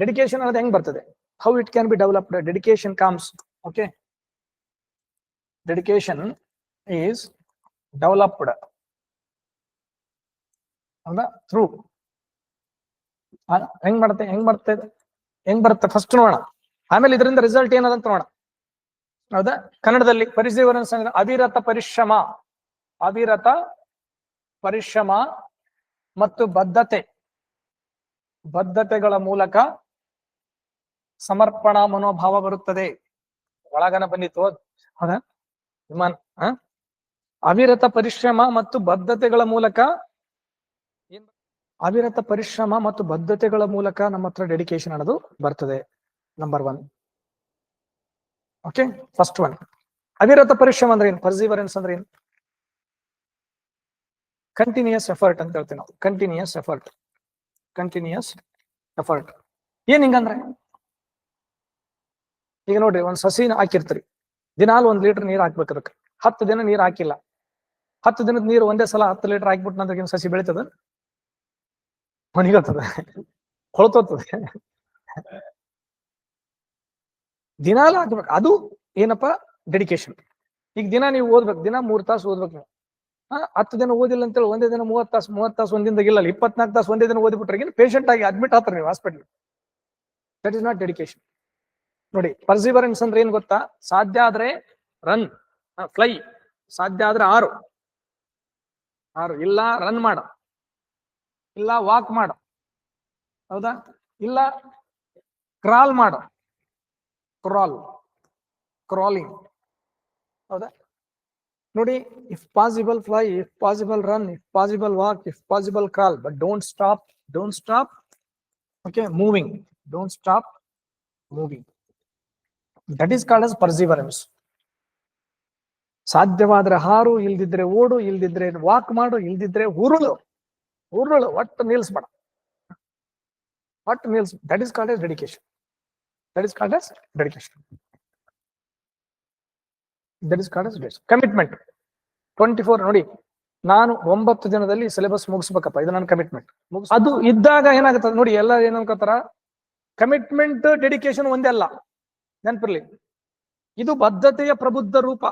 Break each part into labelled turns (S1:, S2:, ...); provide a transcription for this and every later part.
S1: Dedication ಅನ್ನೋದು ಹೆಂಗ್ ಬರ್ತದೆ? How it can be developed dedication comes okay dedication is developed ಹೌದಾ? ಥ್ರೂ ಹೆಂಗ್ ಮಾಡುತ್ತೆ? ಹೆಂಗ್ ಬರ್ತದೆ? ಹೆಂಗ್ ಬರುತ್ತೆ? ಫಸ್ಟ್ ನೋಡೋಣ. ಆಮೇಲೆ ಇದರಿಂದ ರಿಸಲ್ಟ್ ಏನದಂತ ನೋಡೋಣ. ಹೌದಾ? ಕನ್ನಡದಲ್ಲಿ ಪರಿಜೀವನ ಅವಿರತ ಪರಿಶ್ರಮ. ಅವಿರತ ಪರಿಶ್ರಮ ಮತ್ತು ಬದ್ಧತೆ. ಬದ್ಧತೆಗಳ ಮೂಲಕ ಸಮರ್ಪಣಾ ಮನೋಭಾವ ಬರುತ್ತದೆ. ಒಳಗನ ಬಂದಿತ್ತು ಹೌದಾ? ವಿಮಾನ? ಅವಿರತ ಪರಿಶ್ರಮ ಮತ್ತು ಬದ್ಧತೆಗಳ ಮೂಲಕ ಅವಿರತ ಪರಿಶ್ರಮ ಮತ್ತು ಬದ್ಧತೆಗಳ ಮೂಲಕ ನಮ್ಮ ಹತ್ರ ಡೆಡಿಕೇಶನ್ ಅನ್ನೋದು ಬರ್ತದೆ. Number one okay first one ಅವಿರತ ಪರಿಶ್ರಮ ಅಂದ್ರೆ ಏನು? ಪರ್ಸಿವರೆನ್ಸ್ ಅಂದ್ರೆ ಏನು? ಕಂಟಿನ್ಯೂಸ್ ಎಫರ್ಟ್ ಅಂತ ಹೇಳ್ತೀವಿ ನಾವು. ಕಂಟಿನ್ಯೂಸ್ ಎಫರ್ಟ್ ಕಂಟಿನ್ಯೂಸ್ ಎಫರ್ಟ್ ಏನ್ ಹಿಂಗಂದ್ರೆ? ಈಗ ನೋಡ್ರಿ ಒಂದ್ ಸಸಿನ ಹಾಕಿರ್ತೀರಿ. ದಿನಾಲು ಒಂದ್ ಲೀಟರ್ ನೀರ್ ಹಾಕ್ಬೇಕು ಅದಕ್ಕೆ. ಹತ್ತು ದಿನ ನೀರ್ ಹಾಕಿಲ್ಲ. ಹತ್ತು ದಿನದ ನೀರು ಒಂದೇ ಸಲ ಹತ್ತು ಲೀಟರ್ ಹಾಕ್ಬಿಟ್ಟು ನಂತರ ಸಸಿ ಬೆಳಿತದ? ಒಣಗತ್ತದ ಕೊಳತೋತದೆ ದಿನಾಲು ಹಾಕ್ಬೇಕು. ಅದು ಏನಪ್ಪ? ಡೆಡಿಕೇಶನ್ ಈಗ ದಿನ ನೀವು ಓದ್ಬೇಕು. ದಿನ ಮೂರ್ ತಾಸು ಓದ್ಬೇಕು ನೀವು. ಹತ್ತು ದಿನ ಓದಿಲ್ಲ ಅಂತೇಳಿ ಒಂದೇ ದಿನ ಮೂವತ್ತು ತಾಸು ಮೂವತ್ತು ತಾಸು ಒಂದಿಂದ ಇಲ್ಲ ಇಪ್ಪತ್ನಾಲ್ಕು ತಾಸು ಒಂದೇ ದಿನ ಓದಿಬಿಟ್ರೆ ಪೇಷಂಟ್ ಆಗಿ ಅಡ್ಮಿಟ್ ಆತರ ನೀವು hospital that is not dedication ನೋಡಿ ಪರ್ಸಿವರೆನ್ಸ್ ಅಂದ್ರೆ ಏನ್ ಗೊತ್ತಾ? ಸಾಧ್ಯ ಆದ್ರೆ ರನ್ ಫ್ಲೈ ಸಾಧ್ಯ ಆದ್ರೆ ಆರು. ಆರು. ಇಲ್ಲ ರನ್ ಮಾಡ. ಇಲ್ಲ ವಾಕ್ ಮಾಡ. ಹೌದಾ? ಇಲ್ಲ ಕ್ರಾಲ್ ಮಾಡ. ಕ್ರಾಲ್ ಕ್ರಾಲಿಂಗ್ ಹೌದಾ? ನೋಡಿ if possible fly if possible run if possible walk if possible crawl but don't stop don't stop okay moving don't stop moving that is called as perseverance ಸಾಧ್ಯವಾದ್ರೆ ಹಾರು, ಇಲ್ದಿದ್ರೆ ಓಡು, ಇಲ್ದಿದ್ರೆ ವಾಕ್ ಮಾಡು, ಇಲ್ದಿದ್ರೆ ಉರುಳು. ಉರುಳು, ಒಟ್ಟು ನಿಲ್ಸ್ಬೇಡ. ಒಟ್ಟು ನಿಲ್ಸ್ that is called as dedication that is called as dedication that is called as commitment twenty four ನೋಡಿ, ನಾನು ಒಂಬತ್ತು ದಿನದಲ್ಲಿ ಸಿಲೆಬಸ್ ಮುಗಿಸ್ಬೇಕಪ್ಪ, ಇದು ನನ್ನ ಕಮಿಟ್ಮೆಂಟ್ ಅದು ಇದ್ದಾಗ ಏನಾಗುತ್ತೆ ನೋಡಿ ಎಲ್ಲ ಏನ್ ಅನ್ಕೋತಾರ? ಕಮಿಟ್ಮೆಂಟ್ ಡೆಡಿಕೇಶನ್ ಒಂದೇ ಅಲ್ಲ. ನೆನಪಿರ್ಲಿ. ಇದು ಬದ್ಧತೆಯ ಪ್ರಬುದ್ಧ ರೂಪ.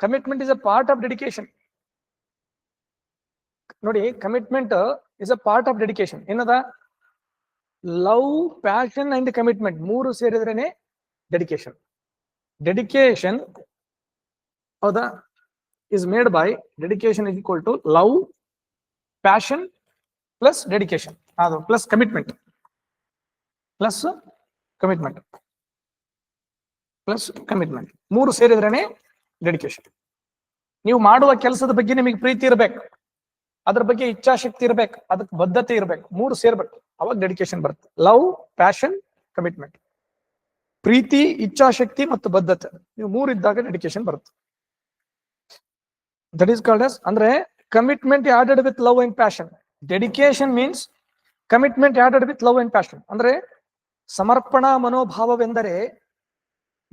S1: Commitment is a part of dedication ನೋಡಿ commitment is a part of dedication ಏನದ? ಲವ್ ಪ್ಯಾಷನ್ ಅಂಡ್ ಕಮಿಟ್ಮೆಂಟ್ ಮೂರು ಸೇರಿದ್ರೇನೆ ಡೆಡಿಕೇಶನ್ ಡೆಡಿಕೇಶನ್ ಹೌದಾ? Is made by dedication is equal to love passion plus dedication ಅದು plus commitment plus commitment plus commitment ಮೂರು ಸೇರಿದ್ರೇನೆ dedication ನೀವು ಮಾಡುವ ಕೆಲಸದ ಬಗ್ಗೆ ನಿಮಗೆ ಪ್ರೀತಿ ಇರ್ಬೇಕು. ಅದ್ರ ಬಗ್ಗೆ ಇಚ್ಛಾಶಕ್ತಿ ಇರ್ಬೇಕು. ಅದಕ್ಕೆ ಬದ್ಧತೆ ಇರ್ಬೇಕು. ಮೂರು ಸೇರ್ಬೇಕು. ಅವಾಗ ಡೆಡಿಕೇಶನ್ ಬರುತ್ತೆ. ಲವ್ ಪ್ಯಾಷನ್ ಕಮಿಟ್ಮೆಂಟ್ ಪ್ರೀತಿ, ಇಚ್ಛಾಶಕ್ತಿ ಮತ್ತು ಬದ್ಧತೆ. ನೀವು ಮೂರು ಇದ್ದಾಗ ಡೆಡಿಕೇಶನ್ ಬರುತ್ತೆ. ದಟ್ ಈಸ್ ಕಾಲ್ಡ್ ಅಸ್ ಅಂದ್ರೆ commitment added with love and passion dedication means commitment added with love and passion ಅಂದ್ರೆ ಸಮರ್ಪಣಾ ಮನೋಭಾವವೆಂದರೆ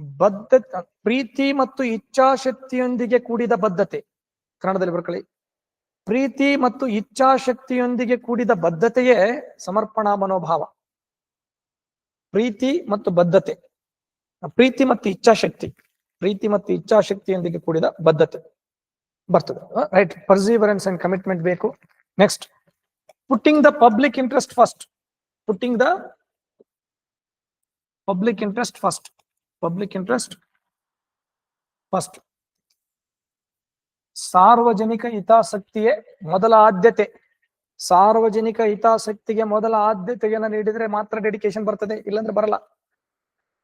S1: ಬದ್ಧ, ಪ್ರೀತಿ ಮತ್ತು ಇಚ್ಛಾಶಕ್ತಿಯೊಂದಿಗೆ ಕೂಡಿದ ಬದ್ಧತೆ. ಕನ್ನಡದಲ್ಲಿ ಬರ್ಕೊಳ್ಳಿ. ಪ್ರೀತಿ ಮತ್ತು ಇಚ್ಛಾಶಕ್ತಿಯೊಂದಿಗೆ ಕೂಡಿದ ಬದ್ಧತೆಯೇ ಸಮರ್ಪಣಾ ಮನೋಭಾವ. ಪ್ರೀತಿ ಮತ್ತು ಬದ್ಧತೆ. ಪ್ರೀತಿ ಮತ್ತು ಇಚ್ಛಾಶಕ್ತಿ. ಪ್ರೀತಿ ಮತ್ತು ಇಚ್ಛಾಶಕ್ತಿಯೊಂದಿಗೆ ಕೂಡಿದ ಬದ್ಧತೆ. ಬರ್ತದೆ. ರೈಟ್. ಪರ್ಸೀವರೆನ್ಸ್ ಅಂಡ್ ಕಮಿಟ್ಮೆಂಟ್ ಬೇಕು. Next putting the public interest first putting the public interest first public interest first ಸಾರ್ವಜನಿಕ ಹಿತಾಸಕ್ತಿಯೇ ಮೊದಲ ಆದ್ಯತೆ. ಸಾರ್ವಜನಿಕ ಹಿತಾಸಕ್ತಿಗೆ ಮೊದಲ ಆದ್ಯತೆಯನ್ನು ನೀಡಿದ್ರೆ ಮಾತ್ರ ಡೆಡಿಕೇಶನ್ ಬರ್ತದೆ, ಇಲ್ಲಾಂದ್ರೆ ಬರಲ್ಲ.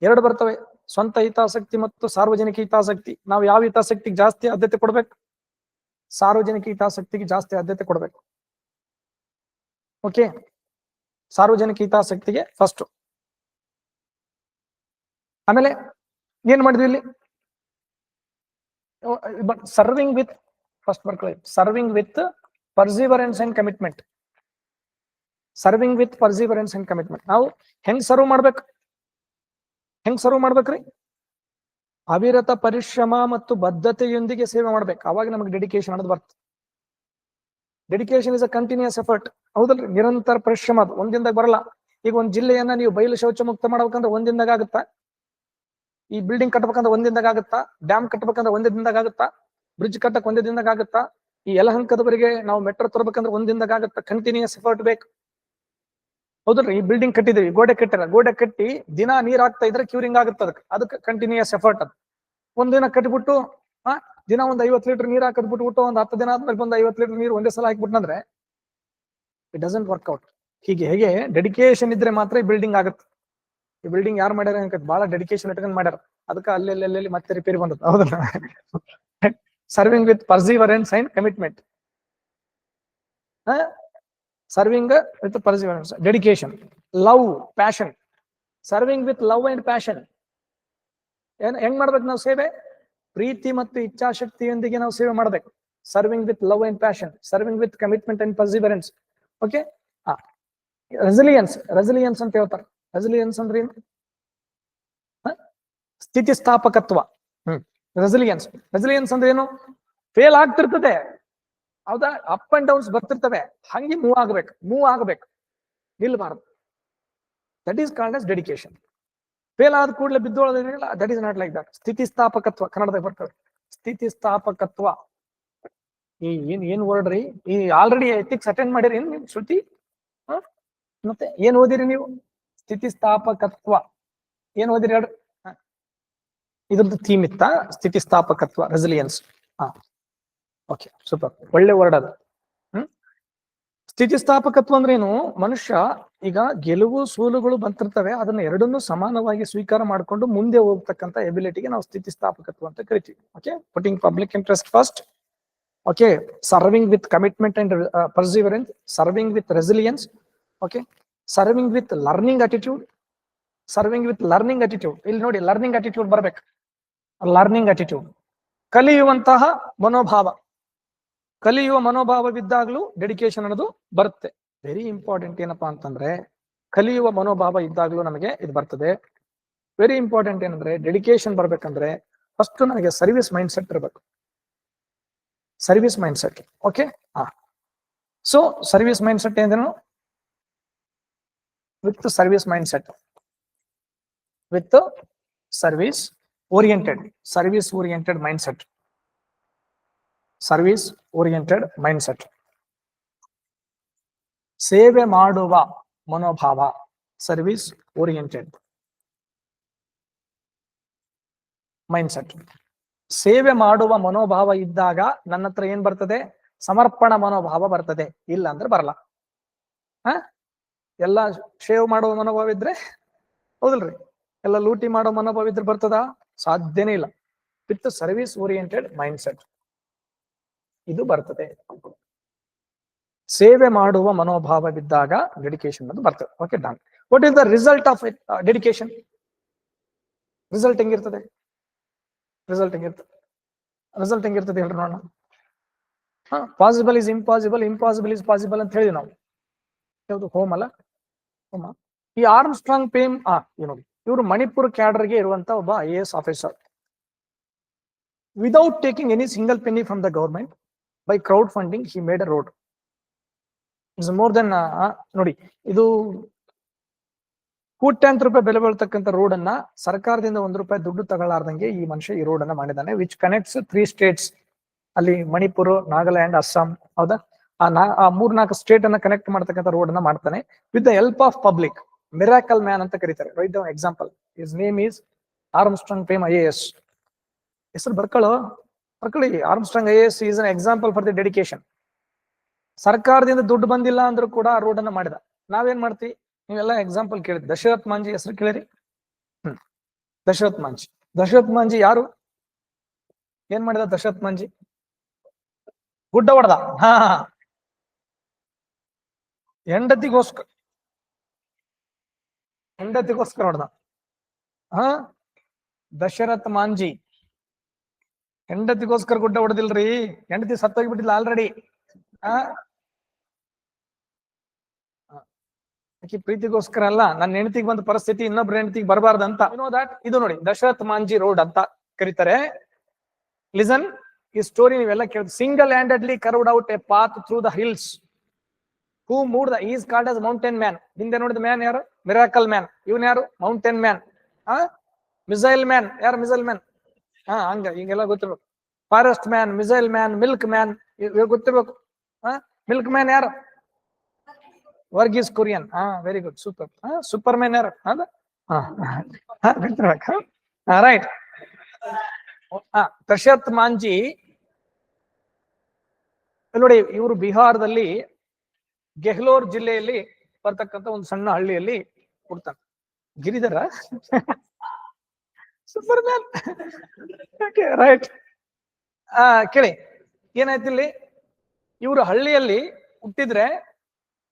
S1: ಎರಡು ಬರ್ತವೆ. ಸ್ವಂತ ಹಿತಾಸಕ್ತಿ ಮತ್ತು ಸಾರ್ವಜನಿಕ ಹಿತಾಸಕ್ತಿ. ನಾವು ಯಾವ ಹಿತಾಸಕ್ತಿಗೆ ಜಾಸ್ತಿ ಆದ್ಯತೆ ಕೊಡ್ಬೇಕು? ಸಾರ್ವಜನಿಕ ಹಿತಾಸಕ್ತಿಗೆ ಜಾಸ್ತಿ ಆದ್ಯತೆ ಕೊಡ್ಬೇಕು. ಓಕೆ ಸಾರ್ವಜನಿಕ ಹಿತಾಸಕ್ತಿಗೆ ಫಸ್ಟ್ ಆಮೇಲೆ ಏನ್ ಮಾಡಿದ್ವಿ ಇಲ್ಲಿ? ಸರ್ವಿಂಗ್ ವಿತ್ ಫಸ್ಟ್ ಬರ್ಕೊಳ್ಳಿ. Serving with perseverance and commitment serving with perseverance and commitment ನಾವು ಹೆಂಗ್ ಸರ್ವ್ ಮಾಡ್ಬೇಕು? ಹೆಂಗ್ ಸರ್ವ್ ಮಾಡ್ಬೇಕ್ರಿ? ಅವಿರತ ಪರಿಶ್ರಮ ಮತ್ತು ಬದ್ಧತೆಯೊಂದಿಗೆ ಸೇವೆ ಮಾಡ್ಬೇಕು. ಅವಾಗ ನಮಗೆ ಡೆಡಿಕೇಶನ್ ಅನ್ನೋದು ಬರ್ತದೆ. Dedication is a continuous effort ಹೌದಲ್ರಿ? ನಿರಂತರ ಪರಿಶ್ರಮ ಅದು. ಒಂದಿಂದಾಗ ಬರಲ್ಲ. ಈಗ ಒಂದ್ ಜಿಲ್ಲೆಯನ್ನ ನೀವು ಬಯಲು ಶೌಚ ಮುಕ್ತ ಮಾಡ್ಬೇಕಂದ್ರೆ ಒಂದಿಂದಾಗ ಆಗುತ್ತಾ? ಈ ಬಿಲ್ಡಿಂಗ್ ಕಟ್ಬೇಕಂದ್ರೆ ದಿನದಾಗ ಆಗುತ್ತಾ? ಡ್ಯಾಮ್ ಕಟ್ಬೇಕಂದ್ರೆ ಒಂದೇ ದಿನದಾಗ ಆಗುತ್ತಾ? ಬ್ರಿಡ್ಜ್ ಕಟ್ಟಕ್ ಒಂದೇ ದಿನದಾಗ ಆಗುತ್ತಾ? ಈ ಯಲಹಂಕದವರೆಗೆ ನಾವು ಮೆಟ್ರೋ ತರಬೇಕಂದ್ರೆ ಒಂದ್ ಆಗುತ್ತಾ? ಕಂಟಿನ್ಯೂಸ್ ಎಫರ್ಟ್ ಬೇಕು. ಹೌದ್ರಿ ಈ ಬಿಲ್ಡಿಂಗ್ ಕಟ್ಟಿದೀವಿ ಗೋಡೆ ಕಟ್ಟಿರ. ಗೋಡೆ ಕಟ್ಟಿ ದಿನ ನೀರ್ ಹಾಕ್ತಾ ಇದ್ರೆ ಕ್ಯೂರಿಂಗ್ ಆಗುತ್ತೆ ಅದಕ್ಕೆ. ಅದಕ್ಕೆ ಕಂಟಿನ್ಯೂಸ್ ಎಫರ್ಟ್ ಅದು. ಒಂದಿನ ಕಟ್ಬಿಟ್ಟು, ಆ, ದಿನ ಒಂದ್ ಐವತ್ ಲೀಟರ್ ನೀರ್ ಹಾಕದ್ ಬಿಟ್ಬಿಟ್ಟು ಒಂದ್ ಹತ್ತು ದಿನ ಆದ್ಮೇಲೆ ಬಂದ್ ಐವತ್ ಲೀಟರ್ ನೀರು ಒಂದೇ ಸಲ ಹಾಕ್ಬಿಟ್ನಂದ್ರೆ ಇಟ್ ಡಸಂಟ್ ವರ್ಕ್ಔಟ್ ಹೀಗೆ, ಹೇಗೆ ಡೆಡಿಕೇಶನ್ ಇದ್ರೆ ಮಾತ್ರ ಬಿಲ್ಡಿಂಗ್ ಆಗುತ್ತೆ. ಈ ಬಿಲ್ಡಿಂಗ್ ಯಾರು ಮಾಡ್ಯಾರ ಅನ್ಕತ್ ಬಹಳ ಡೆಡಿಕೇಶನ್ ಇಟ್ಕೊಂಡ್ ಮಾಡ್ಯಾರ. ಅದಕ್ಕೆ ಅಲ್ಲಿ ಅಲ್ಲಿ ಮತ್ತೆ ರಿಪೇರಿ ಬಂದದ್. ಹೌದಲ್ಲ? Serving with perseverance and commitment serving with perseverance dedication love passion serving with love and passion ಏನ್, ಹೆಂಗ್ ಮಾಡ್ಬೇಕು ನಾವು ಸೇವೆ? ಪ್ರೀತಿ ಮತ್ತು ಇಚ್ಛಾಶಕ್ತಿಯೊಂದಿಗೆ ನಾವು ಸೇವೆ ಮಾಡ್ಬೇಕು. Serving with love and passion serving with commitment and perseverance okay resilience resilience ಅಂತ ಹೇಳ್ತಾರೆ. ರೆಸಿಲಿಯನ್ಸ್ ಅಂದ್ರೆ? ಏನು? ಸ್ಥಿತಿಸ್ಥಾಪಕತ್ವ. ಹ್ಮ್. ರೆಸಿಲಿಯನ್ಸ್ ರೆಸಿಲಿಯನ್ಸ್ ಅಂದ್ರೆ ಏನು? ಫೇಲ್ ಆಗ್ತಿರ್ತದೆ. ಹೌದಾ? ಅಪ್ ಅಂಡ್ ಡೌನ್ಸ್ ಬರ್ತಿರ್ತವೆ. ಹಂಗೆ ಮೂವ್ ಆಗ್ಬೇಕು. ಮೂವ್ ಆಗ್ಬೇಕು. ನಿಲ್ಬಾರ್ದು. That is called as dedication fail ಆದ ಕೂಡಲೇ ಬಿದ್ದೋಳೋದಿಲ್ಲ that is not like that ಸ್ಥಿತಿಸ್ಥಾಪಕತ್ವ. ಕನ್ನಡದಾಗ ಬರ್ತದೆ. ಸ್ಥಿತಿಸ್ಥಾಪಕತ್ವ. ಈ ಏನ್ ಏನ್ ವರ್ಡ್ ರೀ? ಈ ಆಲ್ರೆಡಿ ಎಥಿಕ್ಸ್ ಅಟೆಂಡ್ ಮಾಡಿರಿ ನೀವು ಶ್ರುತಿ? ಮತ್ತೆ ಏನ್ ಓದಿರಿ ನೀವು? ಸ್ಥಿತಿಸ್ಥಾಪಕತ್ವ. ಏನ್ ಓದಿರಿ ಹೇಳ್ರಿ. ಇದ್ರದ್ದು ಥೀಮ್ ಇತ್ತ ಸ್ಥಿತಿಸ್ಥಾಪಕತ್ವ ರೆಸಿಲಿಯನ್ಸ್ ಹಾ. ಓಕೆ ಸೂಪರ್ ಒಳ್ಳೆ ವರ್ಡ್ ಅದು. ಹ್ಮ್. ಸ್ಥಿತಿಸ್ಥಾಪಕತ್ವ ಅಂದ್ರೆ ಏನು? ಮನುಷ್ಯ ಈಗ ಗೆಲುವು, ಸೋಲುಗಳು ಬಂತಿರ್ತವೆ, ಅದನ್ನ ಎರಡನ್ನೂ ಸಮಾನವಾಗಿ ಸ್ವೀಕಾರ ಮಾಡಿಕೊಂಡು ಮುಂದೆ ಹೋಗ್ತಕ್ಕಂತ ಎಬಿಲಿಟಿಗೆ ನಾವು ಸ್ಥಿತಿಸ್ಥಾಪಕತ್ವ ಅಂತ ಕರಿತೀವಿ. Okay putting public interest first okay serving with commitment and perseverance serving with resilience okay serving with learning attitude serving with learning attitude ಇಲ್ಲಿ ನೋಡಿ ಲರ್ನಿಂಗ್ ಅಟಿಟ್ಯೂಡ್ ಬರ್ಬೇಕು. ಲರ್ನಿಂಗ್ ಅಟಿಟ್ಯೂಡ್ ಕಲಿಯುವಂತಹ ಮನೋಭಾವ. ಕಲಿಯುವ ಮನೋಭಾವವಿದ್ದಾಗಲೂ ಡೆಡಿಕೇಶನ್ ಅನ್ನೋದು ಬರುತ್ತೆ. ವೆರಿ ಇಂಪಾರ್ಟೆಂಟ್ ಏನಪ್ಪಾ ಅಂತಂದ್ರೆ, ಕಲಿಯುವ ಮನೋಭಾವ ಇದ್ದಾಗಲೂ ನಮಗೆ ಇದು ಬರ್ತದೆ. ವೆರಿ ಇಂಪಾರ್ಟೆಂಟ್ ಏನಂದ್ರೆ ಡೆಡಿಕೇಶನ್ ಬರ್ಬೇಕಂದ್ರೆ ಫಸ್ಟ್ ನನಗೆ ಸರ್ವಿಸ್ ಮೈಂಡ್ ಸೆಟ್ ಇರಬೇಕು. ಸರ್ವಿಸ್ ಮೈಂಡ್ ಸೆಟ್ ಓಕೆ ಹಾ ಸೊ ಸರ್ವಿಸ್ ಮೈಂಡ್ ಸೆಟ್ ಏನೇನು with service mindset with service oriented service oriented mindset service oriented mindset ಸೇವೆ ಮಾಡುವ ಮನೋಭಾವ, ಸರ್ವಿಸ್ ಓರಿಯೆಂಟೆಡ್ ಮೈಂಡ್ ಸೆಟ್ ಸೇವೆ ಮಾಡುವ ಮನೋಭಾವ ಇದ್ದಾಗ ನನ್ನ ಹತ್ರ ಏನ್ ಬರ್ತದೆ? ಸಮರ್ಪಣ ಮನೋಭಾವ ಬರ್ತದೆ. ಇಲ್ಲ ಅಂದ್ರೆ ಬರಲ್ಲ. ಎಲ್ಲ ಶೇವ್ ಮಾಡುವ ಮನೋಭಾವ ಇದ್ರೆ ಹೌದಲ್ರಿ? ಎಲ್ಲ ಲೂಟಿ ಮಾಡೋ ಮನೋಭಾವ ಇದ್ರೆ ಬರ್ತದ? ಸಾಧ್ಯನೇ ಇಲ್ಲ. With service oriented mind set ಇದು ಬರ್ತದೆ. ಸೇವೆ ಮಾಡುವ ಮನೋಭಾವ ಬಿದ್ದಾಗ ಡೆಡಿಕೇಶನ್ ಅನ್ನೋದು ಬರ್ತದೆ. Okay done what is the result of dedication result ಹೆಂಗಿರ್ತದೆ? Result ಹೆಂಗಿರ್ತದೆ? ರಿಸಲ್ಟ್ ಹೆಂಗಿರ್ತದೆ ಹೇಳ್ರಿ ನೋಡೋಣ. ಹಾ possible is impossible impossible is possible ಅಂತ ಹೇಳಿ ನಾವು. ಯಾವುದು ಹೋಮ್ ಅಲ್ಲ? ಈ ಆರ್ಮ್ ಸ್ಟ್ರಾಂಗ್ ಪೇಮ್ ಆ ನೋಡಿ, ಇವರು ಮಣಿಪುರ್ ಕ್ಯಾಡರ್ಗೆ ಇರುವಂತ ಒಬ್ಬ I S officer without taking any single penny from the government by crowd funding he made a road is more than ನೋಡಿ, ಇದು ಕೋಟ್ಯಾಂತರ ರೂಪಾಯಿ ಬೆಲೆ ಬೀಳ್ತಕ್ಕಂಥ ರೋಡ್ ಅನ್ನ ಸರ್ಕಾರದಿಂದ ಒಂದು ರೂಪಾಯಿ ದುಡ್ಡು ತಗೊಳ್ಳಾರ್ದಂಗೆ ಈ ಮನುಷ್ಯ ಈ ರೋಡ್ ಅನ್ನ ಮಾಡಿದ್ದಾನೆ ವಿಚ್ ಕನೆಕ್ಟ್ಸ್ ತ್ರೀ ಸ್ಟೇಟ್ಸ್ ಅಲ್ಲಿ ಮಣಿಪುರ್, ನಾಗಾಲ್ಯಾಂಡ್, ಅಸ್ಸಾಂ, ಹೌದಾ? ಆ ನಾ, ಆ ಮೂರ್ನಾಲ್ಕು ಸ್ಟೇಟ್ ಅನ್ನ ಕನೆಕ್ಟ್ ಮಾಡ್ತಕ್ಕಂಥ ರೋಡ್ ಅನ್ನ ಮಾಡ್ತಾನೆ with the help of public miracle man ಅಂತ ಕರೀತಾರೆ. Right example is name is Armstrong fame I A S ಹೆಸರು ಬರ್ಕೊಳ್ಳೋ ಬರ್ಕೊಳ್ಳಿ Armstrong I A S is an example for the dedication ಸರ್ಕಾರದಿಂದ ದುಡ್ಡು ಬಂದಿಲ್ಲ ಅಂದ್ರೂ ಕೂಡ ಆ ರೋಡ್ ಅನ್ನ ಮಾಡಿದ. ನಾವೇನ್ ಮಾಡ್ತೀವಿ? ನೀವೆಲ್ಲ ಎಕ್ಸಾಂಪಲ್ ಕೇಳಿ ದಶರಥ್ ಮಾಂಜಿ ಹೆಸರು ಕೇಳಿರಿ? ಹ್ಮ್. ದಶರಥ್ ಮಾಂಜಿ. ದಶರಥ್ ಮಾಂಜಿ ಯಾರು? ಏನ್ ಮಾಡಿದ ದಶರಥ್ ಮಾಂಜಿ? ಗುಡ್ಡ ಹೊಡೆದ ಹಾ. ಹೆಂಡತಿಗೋಸ್ಕರ ಹೆಂಡತಿಗೋಸ್ಕರ ಹೊಡೆದ ಹಾ? ದಶರಥ್ ಮಾಂಜಿ. ಹೆಂಡತಿಗೋಸ್ಕರ ಗುಡ್ಡ ಹೊಡೆದಿಲ್ರಿ. ಹೆಂಡತಿ ಸತ್ತೋಗ್ಬಿಟ್ಟಿಲ್ಲ ಆಲ್ರೆಡಿ ಆ ಆಕಿ ಪ್ರೀತಿಗೋಸ್ಕರ ಅಲ್ಲ, ನನ್ನ ಹೆಂಡತಿಗೆ ಬಂದ ಪರಿಸ್ಥಿತಿ ಇನ್ನೊಬ್ರ ಹೆಂಡತಿಗೆ ಬರಬಾರ್ದು ಅಂತ ನೋ ದಟ್ ಇದು ನೋಡಿ, ದಶರಥ್ ಮಾಂಜಿ ರೋಡ್ ಅಂತ ಕರೀತಾರೆ. ಲಿಸನ್ ಈ ಸ್ಟೋರಿ ನೀವೆಲ್ಲ ಕೇಳಿದ್ single handedly carved out a path through the hills who moved the is called as mountain man ಹಿಂದೆ ನೋಡಿದ ಮ್ಯಾನ್ ಯಾರು? ಮಿರಾಕಲ್ ಮ್ಯಾನ್ ಇವನ್ ಯಾರು? ಮೌಂಟೇನ್ ಮ್ಯಾನ್ ಆ? ಮಿಸೈಲ್ ಮ್ಯಾನ್ ಯಾರು ಮಿಸೈಲ್ ಮ್ಯಾನ್ ಹಾ ಹಂಗ ಹಿಂಗೆಲ್ಲ ಗೊತ್ತಿರ್ಬೇಕು. Forest man missile man milk man ಗೊತ್ತಿರ್ಬೇಕು. ಹಾ ಮಿಲ್ಕ್ ಮ್ಯಾನ್ ಯಾರು? ವರ್ಗೀಸ್ ಕುರಿಯನ್ ಹಾ ವೆರಿ ಗುಡ್ ಸೂಪರ್ ಹಾ ಸೂಪರ್ ಮ್ಯಾನ್ ಯಾರು? ಅದ ಹಾ ಹಾ ಗೊತ್ತಿರ್ಬೇಕು? ಹಾ ರೈಟ್ ಹಾ ದಶರಥ್ ಮಾಂಜಿ. ನೋಡಿ, ಇವರು ಬಿಹಾರದಲ್ಲಿ ಗೆಹ್ಲೋರ್ ಜಿಲ್ಲೆಯಲ್ಲಿ ಬರ್ತಕ್ಕಂಥ ಒಂದು ಸಣ್ಣ ಹಳ್ಳಿಯಲ್ಲಿ ಹುಡ್ತಾನೆ. ಗಿರಿಧರ? ಸೂಪರ್ ಮ್ಯಾನ್ ರೈಟ್ ಆ, ಕೇಳಿ, ಏನಾಯ್ತು ಇಲ್ಲಿ? ಇವರು ಹಳ್ಳಿಯಲ್ಲಿ ಹುಟ್ಟಿದ್ರೆ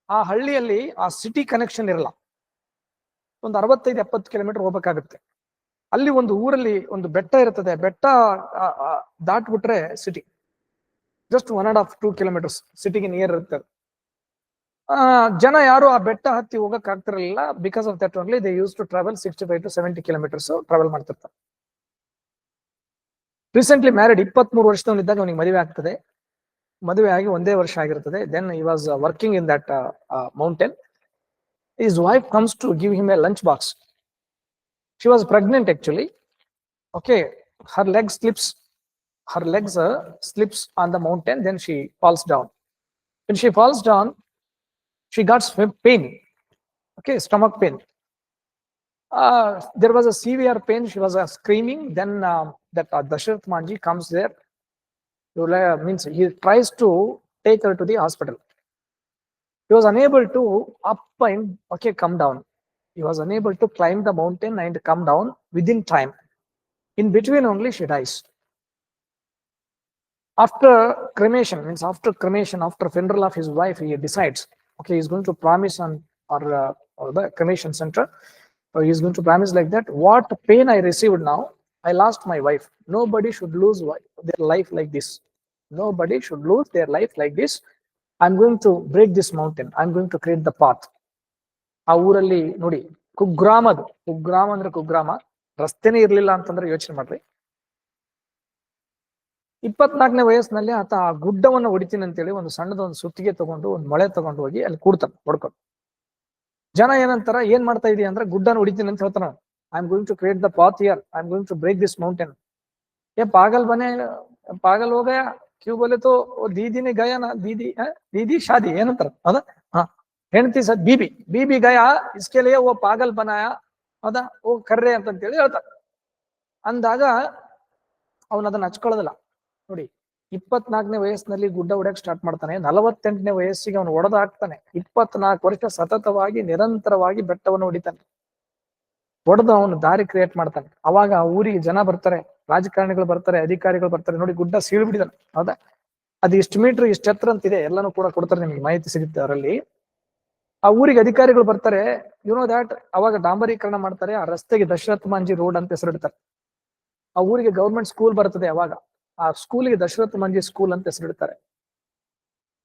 S1: ಆ ಹಳ್ಳಿಯಲ್ಲಿ ಆ ಸಿಟಿ ಕನೆಕ್ಷನ್ ಇರಲ್ಲ. ಒಂದು ಅರವತ್ತೈದು, ಎಪ್ಪತ್ತು ಕಿಲೋಮೀಟರ್ ಹೋಗ್ಬೇಕಾಗುತ್ತೆ. ಅಲ್ಲಿ ಒಂದು ಊರಲ್ಲಿ ಒಂದು ಬೆಟ್ಟ ಇರ್ತದೆ. ಬೆಟ್ಟ ದಾಟ್ಬಿಟ್ರೆ city just one and half two kilometres ಸಿಟಿಗೆ ನಿಯರ್. ಆ ಜನ ಯಾರು ಆ ಬೆಟ್ಟ ಹತ್ತಿ ಹೋಗಕ್ ಆಗ್ತಿರಲಿಲ್ಲ. Because of that only they use to travel sixty five to seventy kilometres travel ಮಾಡ್ತಿರ್ತಾರೆ. ರೀಸೆಂಟ್ಲಿ ಮ್ಯಾರಿಡ್ ಇಪ್ಪತ್ತ್ ಮೂರು ವರ್ಷದವನಿದ್ದಾಗ ಅವನಿಗೆ ಮದುವೆ ಆಗ್ತದೆ. ಮದುವೆ ಆಗಿ ಒಂದೇ ವರ್ಷ ಆಗಿರ್ತದೆ. Then he was working in that mountain his wife comes to give him a lunch box she was pregnant actually okay her leg slips her legs slips the mountain. Then she falls down. When she falls down she got pain. Okay stomach pain. Uh, there was a severe pain. She was uh, screaming. Then um, that uh, Dashrath Manji comes there. You like- means he tries to take her to the hospital. He was unable to up and okay come down. He was unable to climb the mountain and come down within time. In between only she dies. After cremation means after cremation after funeral of his wife he decides okay he's going to promise on or, uh, or the cremation center so he's going to promise like that what pain i received now i lost my wife nobody should lose wi- their life like this nobody should lose their life like this i'm going to break this mountain i'm going to create the path ಆ ಊರಲ್ಲಿ ನೋಡಿ ಕುಗ್ರಾಮ ಅದು ಕುಗ್ರಾಮ ಅಂದ್ರೆ ಕುಗ್ರಾಮ ರಸ್ತೆನೇ ಇರ್ಲಿಲ್ಲ ಅಂತಂದ್ರೆ ಯೋಚನೆ ಮಾಡ್ರಿ ಇಪ್ಪತ್ನಾಲ್ಕನೇ ವಯಸ್ಸಿನಲ್ಲಿ ಆತ ಆ ಗುಡ್ಡವನ್ನ ಹೊಡಿತೀನಿ ಅಂತೇಳಿ ಒಂದು ಸಣ್ಣದ ಒಂದು ಸುತ್ತಿಗೆ ತಗೊಂಡು, ಒಂದು ಮಳೆ ತಗೊಂಡು ಹೋಗಿ ಅಲ್ಲಿ ಕೂಡ್ತಾನೆ, ಹೊಡ್ಕೊಂಡು. ಜನ ಏನಂತಾರ, ಏನ್ ಮಾಡ್ತಾ ಇದೀಯ? ಅಂದ್ರೆ, ಗುಡ್ಡನ ಹೊಡಿತೀನಿ ಅಂತ ಹೇಳ್ತಾನ I am going to create the path here I am going to break this mountain ಏ, ಪಾಗಲ್ ಬನೇ ಪಾಗಲ್ ಹೋಗ, ಕ್ಯೂ ಬೋಲೆ ತೋ ದೀದಿನಿ ಗಯನ, ದೀದಿ ದೀದಿ ಶಾದಿ, ಏನಂತಾರ? ಅದ? ಹಾ. ಹೆಂಡತಿ ಸದ್ ಬಿಬಿ. ಬೀಬಿ ಗಯ, ಇಸ್ಕೆಲೆಯ ಓ ಪಾಗಲ್ ಬನಾಯ, ಅದ? ಓ ಕರ್ರೆ ಅಂತಂತೇಳಿ ಹೇಳ್ತಾರ ಅಂದಾಗ ಅವನ ಅದನ್ನ ಹಚ್ಕೊಳ್ಳೋದಿಲ್ಲ. ನೋಡಿ, ಇಪ್ಪತ್ನಾಲ್ಕನೇ ವಯಸ್ಸಿನಲ್ಲಿ ಗುಡ್ಡ ಹೊಡೆಯಕ್ ಸ್ಟಾರ್ಟ್ ಮಾಡ್ತಾನೆ. ನಲವತ್ತೆಂಟನೇ ವಯಸ್ಸಿಗೆ ಅವನು ಹೊಡೆದ ಹಾಕ್ತಾನೆ ಇಪ್ಪತ್ನಾಲ್ಕು ವರ್ಷ ಸತತವಾಗಿ, ನಿರಂತರವಾಗಿ ಬೆಟ್ಟವನ್ನು ಹೊಡಿತಾನೆ. ಹೊಡೆದು ಅವನು ದಾರಿ ಕ್ರಿಯೇಟ್ ಮಾಡ್ತಾನೆ. ಅವಾಗ ಆ ಊರಿಗೆ ಜನ ಬರ್ತಾರೆ, ರಾಜಕಾರಣಿಗಳು ಬರ್ತಾರೆ, ಅಧಿಕಾರಿಗಳು ಬರ್ತಾರೆ. ನೋಡಿ, ಗುಡ್ಡ ಸೀಳ್ಬಿಡಿದಾನೆ. ಹೌದಾ? ಅದು ಇಷ್ಟು ಮೀಟರ್ ಇಷ್ಟು ಎತ್ತರ ಅಂತಿದೆ. ಎಲ್ಲಾನು ಕೂಡ ಕೊಡ್ತಾರೆ, ನಿಮ್ಗೆ ಮಾಹಿತಿ ಸಿಗುತ್ತೆ ಅದರಲ್ಲಿ. ಆ ಊರಿಗೆ ಅಧಿಕಾರಿಗಳು ಬರ್ತಾರೆ. ಯು ನೋ ದಾಟ್ ಅವಾಗ ಡಾಂಬರೀಕರಣ ಮಾಡ್ತಾರೆ. ಆ ರಸ್ತೆಗೆ ದಶರಥ ಮಾಂಜಿ ರೋಡ್ ಅಂತ ಹೆಸರಿಡ್ತಾರೆ. ಆ ಊರಿಗೆ ಗೌರ್ಮೆಂಟ್ ಸ್ಕೂಲ್ ಬರ್ತದೆ ಅವಾಗ. ಆ ಸ್ಕೂಲಿಗೆ ದಶರಥ್ ಮಾಂಜಿ ಸ್ಕೂಲ್ ಅಂತ ಹೆಸರಿಡ್ತಾರೆ.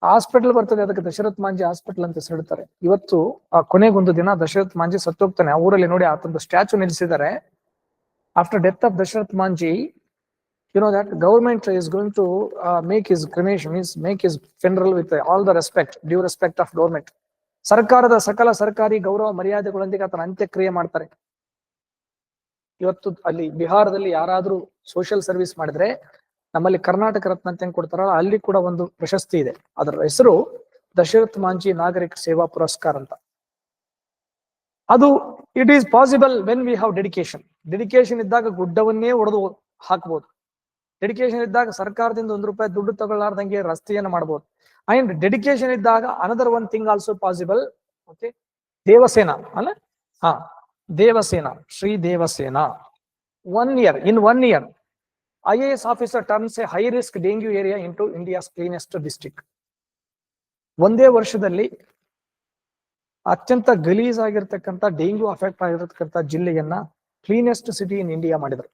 S1: ಹಾಸ್ಪಿಟಲ್ ಬರ್ತದೆ ಅದಕ್ಕೆ ದಶರಥ್ ಮಾಂಜಿ ಹಾಸ್ಪಿಟಲ್ ಅಂತ ಹೆಸರಿಡ್ತಾರೆ. ಇವತ್ತು ಆ ಕೊನೆಗೊಂದು ದಿನ ದಶರಥ್ ಮಾಂಜಿ ಸತ್ತೋಗ್ತಾನೆ. ಆ ಊರಲ್ಲಿ ನೋಡಿ ಆತಂದು ಸ್ಟ್ಯಾಚು ನಿಲ್ಲಿಸಿದ್ದಾರೆ. After death of Dashrath Manjhi you know that government is going to make his cremation means make his funeral with all the respect due respect of government ಸರ್ಕಾರದ ಸಕಲ ಸರ್ಕಾರಿ ಗೌರವ ಮರ್ಯಾದೆಗಳೊಂದಿಗೆ ಆತನ ಅಂತ್ಯಕ್ರಿಯೆ ಮಾಡ್ತಾರೆ. ಇವತ್ತು ಅಲ್ಲಿ ಬಿಹಾರದಲ್ಲಿ ಯಾರಾದ್ರೂ ಸೋಷಿಯಲ್ ಸರ್ವಿಸ್ ಮಾಡಿದ್ರೆ ನಮ್ಮಲ್ಲಿ ಕರ್ನಾಟಕ ರತ್ನ ಅಂತ ಹೆಂಗ್ ಕೊಡ್ತಾರಲ್ಲ, ಅಲ್ಲಿ ಕೂಡ ಒಂದು ಪ್ರಶಸ್ತಿ ಇದೆ. ಅದರ ಹೆಸರು ದಶರಥ್ ಮಾಂಜಿ ನಾಗರಿಕ ಸೇವಾ ಪುರಸ್ಕಾರ ಅಂತ. ಅದು it is possible when we have dedication dedication ಇದ್ದಾಗ ಗುಡ್ಡವನ್ನೇ ಒಡೆದು ಹಾಕ್ಬೋದು. ಡೆಡಿಕೇಶನ್ ಇದ್ದಾಗ ಸರ್ಕಾರದಿಂದ ಒಂದು ರೂಪಾಯಿ ದುಡ್ಡು ತಗೊಳ್ಳಾರ್ದಂಗೆ ರಸ್ತೆಯನ್ನು ಮಾಡ್ಬೋದು. ಅಂಡ್ ಡೆಡಿಕೇಶನ್ ಇದ್ದಾಗ another one thing also possible okay Devasena, ಅಲ್ಲ? ಹಾ, Devasena, Shri Devasena. One year in one year I officer turns officer high risk dengue area into India's cleanest district ಒಂದೇ ವರ್ಷದಲ್ಲಿ ಅತ್ಯಂತ ಗಲೀಜ್ ಆಗಿರ್ತಕ್ಕಂಥ ಡೆಂಗ್ಯೂ ಅಫೆಕ್ಟ್ ಆಗಿರತಕ್ಕಂಥ ಜಿಲ್ಲೆಯನ್ನ ಕ್ಲೀನೆಸ್ಟ್ ಸಿಟಿ ಇನ್ ಇಂಡಿಯಾ ಮಾಡಿದ್ರು.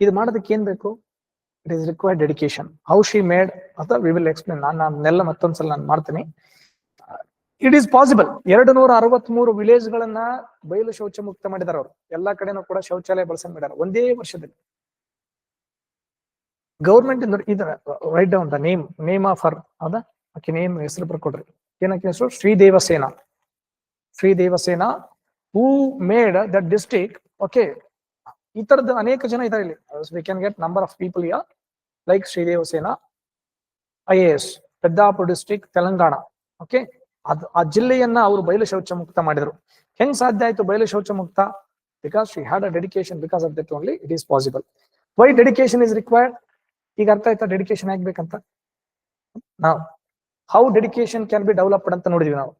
S1: ಇದು ಮಾಡೋದಕ್ಕೆ ಏನ್ ಬೇಕು? It is required dedication how she made ಅಥವಾ ವಿ ವಿಲ್ ಎಕ್ಸ್ಪ್ಲೇನ್ ನಾನು ಅದನ್ನೆಲ್ಲ ಮತ್ತೊಂದ್ಸಲ ನಾನು ಮಾಡ್ತೀನಿ. ಇಟ್ ಈಸ್ ಪಾಸಿಬಲ್ ಎರಡು ನೂರ ಅರವತ್ ಮೂರು ವಿಲೇಜ್ ಗಳನ್ನ ಬಯಲು ಶೌಚ ಮುಕ್ತ ಮಾಡಿದಾರೆ ಅವರು ಎಲ್ಲಾ ಕಡೆನೂ ಕೂಡ ಶೌಚಾಲಯ ಬಳಸ ಮಾಡ್ಯಾರ ಒಂದೇ ವರ್ಷದಲ್ಲಿ. ಗೌರ್ಮೆಂಟ್ ಇದರ write down the name name of her ಅದ? ಆಕೆ ನೇಮ್ ಹೆಸರು ಬರ್ಕೊಡ್ರಿ. ಏನಕ್ಕೆ ಹೆಸರು? Sridevasena Sridevasena who made the district okay ಈ ತರದ ಅನೇಕ ಜನ ಇದಾರೆ ಇಲ್ಲಿ. We can get number of people yeah like Sridevasena I A S Peddapura district Telangana okay ಅದು, ಆ ಜಿಲ್ಲೆಯನ್ನ ಅವರು ಬಯಲು ಶೌಚ ಮುಕ್ತ ಮಾಡಿದ್ರು. ಹೆಂಗ್ ಸಾಧ್ಯ ಆಯ್ತು ಬಯಲು ಶೌಚ ಮುಕ್ತ? Because she had a dedication because of that only it is possible why dedication is required ಈಗ ಅರ್ಥ ಆಯ್ತಾ ಡೆಡಿಕೇಶನ್ ಆಗ್ಬೇಕಂತ ನಾವು how dedication can be developed ಅಂತ ನೋಡಿದ್ವಿ ನಾವು.